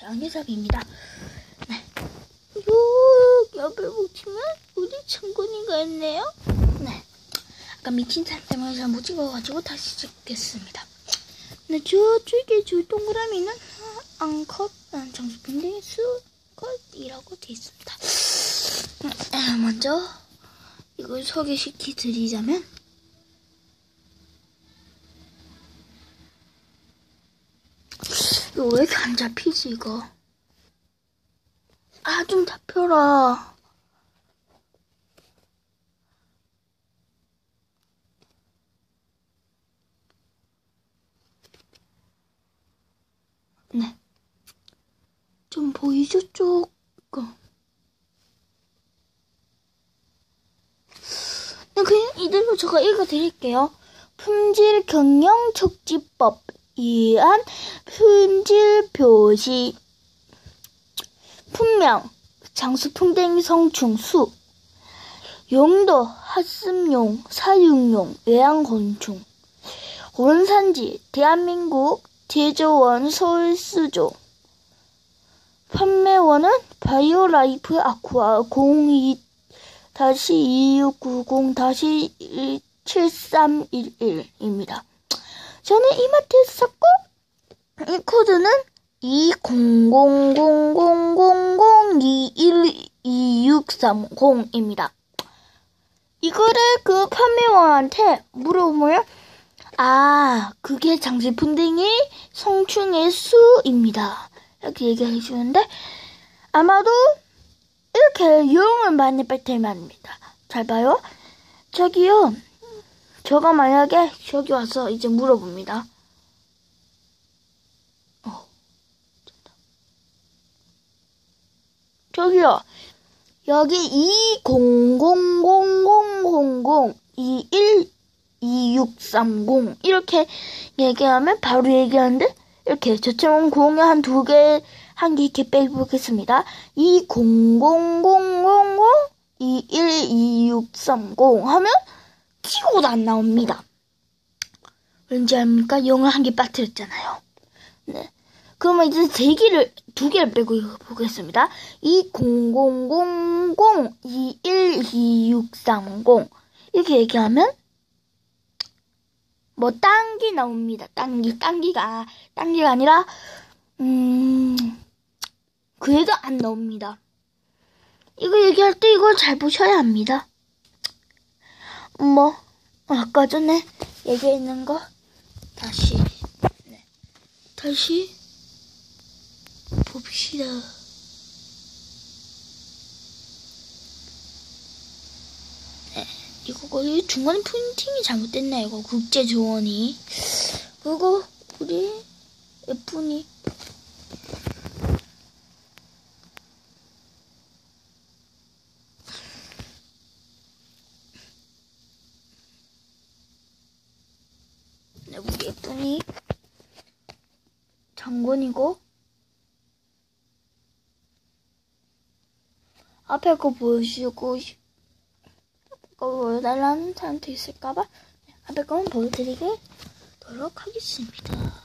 장기석입니다. 네. 요 옆을 보시면 우리 청군이가 있네요. 네. 아까 미친 사람 때문에 잘 못 찍어가지고 다시 찍겠습니다. 네, 저쪽에 저 동그라미는 앙컷 장수빈데 수컷이라고 되어 있습니다. 음, 먼저 이걸 소개시켜 드리자면 이거 왜 이렇게 안 잡히지 이거 아 좀 잡혀라 네. 좀 보이죠, 조금. 네, 그냥 이대로 제가 읽어드릴게요. 품질 경영 촉지법 이한 품질 표시 품명 장수 풍뎅이 성충수 용도 학습용 사육용 외양곤충 원산지 대한민국 제조원 서울수조 판매원은 바이오라이프 아쿠아 02 2690-7311입니다. 저는 이마트에서 샀고 이 코드는 20000000212630입니다. 이거를 그 판매원한테 물어보면 아 그게 장수풍뎅이 성충의 수입니다. 이렇게 얘기해 주는데 아마도 이렇게 용을 많이 뺏들면 합니다. 잘 봐요. 저기요. 저가 만약에 저기 와서 이제 물어봅니다. 저기요. 여기 20000000212630 이렇게 얘기하면 바로 얘기하는데 이렇게 저처럼 공에 한두 개, 한 개 이렇게 빼보겠습니다. 200000212630 하면 키고도 안 나옵니다. 왠지 압니까? 영을 한 개 빠뜨렸잖아요. 네. 그러면 이제 세 개를, 두 개를 빼고 보겠습니다. 2000212630 이렇게 얘기하면 뭐 딴기 나옵니다. 딴기, 딴기가, 딴기가 아니라 음, 그래도 안 나옵니다. 이거 얘기할 때 이걸 잘 보셔야 합니다. 뭐 아까 전에 얘기했는 거 다시 네. 다시 봅시다. 네. 이거 거의 중간에 프린팅이 잘못됐네 이거 국제 조언이 그리고 우리 예쁜이 네, 우리 예쁜이 장군이고 앞에 거 보여주고 거 보여달라는 사람도 있을까봐 앞에 거만 보여드리도록 하겠습니다.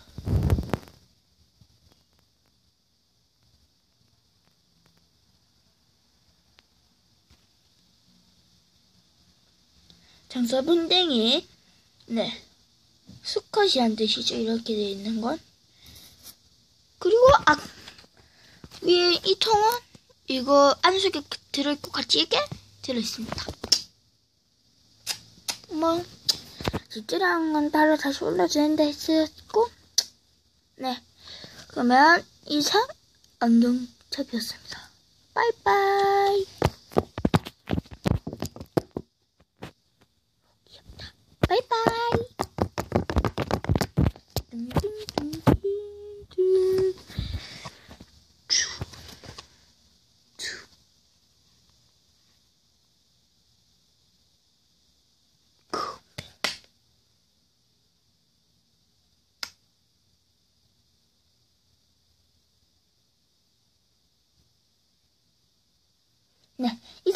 장사 분댕이 네. 수컷이란 뜻이죠? 이렇게 되어 있는 건. 그리고 아 위에 이 통은 이거 안속에 들어있고 같이 이렇게 들어있습니다. 뭐 집지랑은 따로 다시 올려주는데 했었고. 네. 그러면 이상 안경 잡이었습니다. 빠이빠이 귀엽다 바이바이 네, 이상